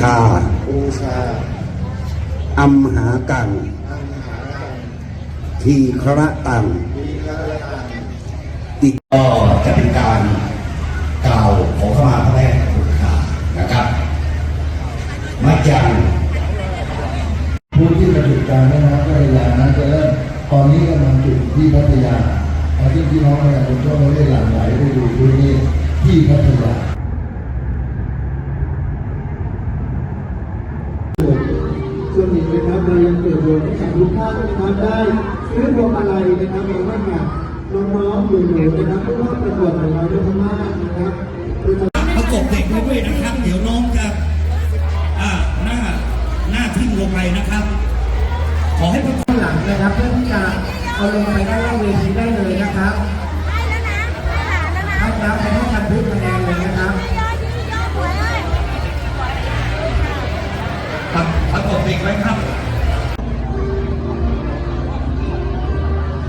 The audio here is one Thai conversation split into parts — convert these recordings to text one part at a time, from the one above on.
ชา บูชาอัมหากัง อังหารังทีคระตังวิคารังอีกก็จะเป็นการกล่าวขอเข้ามาพระแม่ครูคานะครับมาจังผู้ที่มาจุดกางแม่น้ำเจ้าพระยานั้นจะเริ่มตอนนี้กำลังจุดที่พัทยาอาที่พี่น้องประชาชนทั่วประเทศหลั่งไหลไปดูพื้นที่ที่พัทยา ส่วนหนึ่งนะครับ เรายังเปิดโอกาสให้ทุกท่านนะครับได้ซื้อพวงมาลัยนะครับมาให้กับน้องๆหนูๆนะครับผู้เข้าประกวดของเราด้วยมากนะครับประกบเด็กไว้ด้วยนะครับ เดี๋ยวน้องจะอ่าหน้าหน้าทิ่มลงไปนะครับ ขอให้ประกบข้างหลังนะครับเพื่อที่จะเอาลงไปด้านล่างเวทีได้เลยนะครับ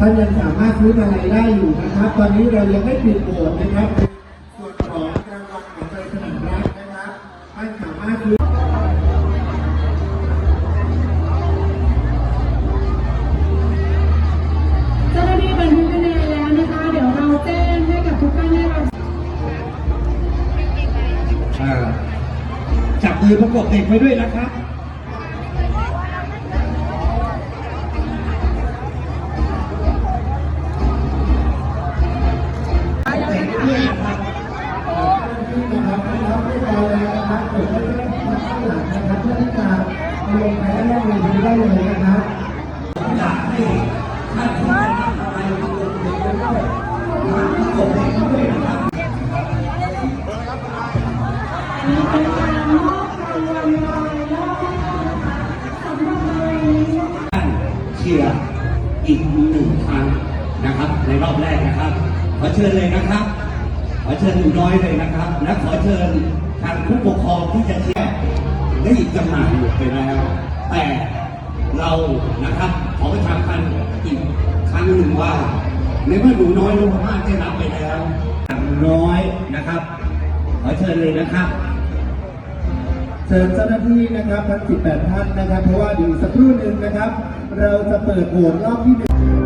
ท่านยังสามารถซื้อมาลัยได้อยู่นะครับ ตอนนี้เรายังไม่ปิดโหวตนะครับ ส่วนของรางวัลของใจสนามรักนะครับท่านสามารถซื้อเจ้าหน้าที่บันทึกคะแนนแล้วนะคะ เดี๋ยวเราแจ้งให้กับทุกท่านได้รับอ่าจับมือประกบเด็กไว้ด้วยนะครับ นะครับเพื่อที่จะเอาลงไปด้านล่างลงได้เลยนะครับอยากให้ท่านผู้ชมไปดูเด็กด้วยมาที่กบเด็กด้วยนะครับนี่เป็นการมอบรางวัลลอรอบสรัเชียร์อีกหนึ่งครั้งนะครับ ในรอบแรกนะครับ ขอเชิญเลยนะครับ ขอเชิญหนูน้อยเลยนะครับ และขอเชิญทางผู้ ได้อีกจำหน่ายอยู่ไปแล้ว แต่เรานะครับขอประชาพันธ์อีกครั้งหนึ่งว่าในเมื่อหนูน้อยลงมากได้รับไปแล้วหนูน้อยนะครับ ขอเชิญเลยนะครับเชิญเจ้าหน้าที่นะครับทั้ง 18 ท่านนะครับ เพราะว่าเดี๋ยวอีกสักครู่หนึ่งนะครับ เราจะเปิดโหวตรอบที่หนึ่ง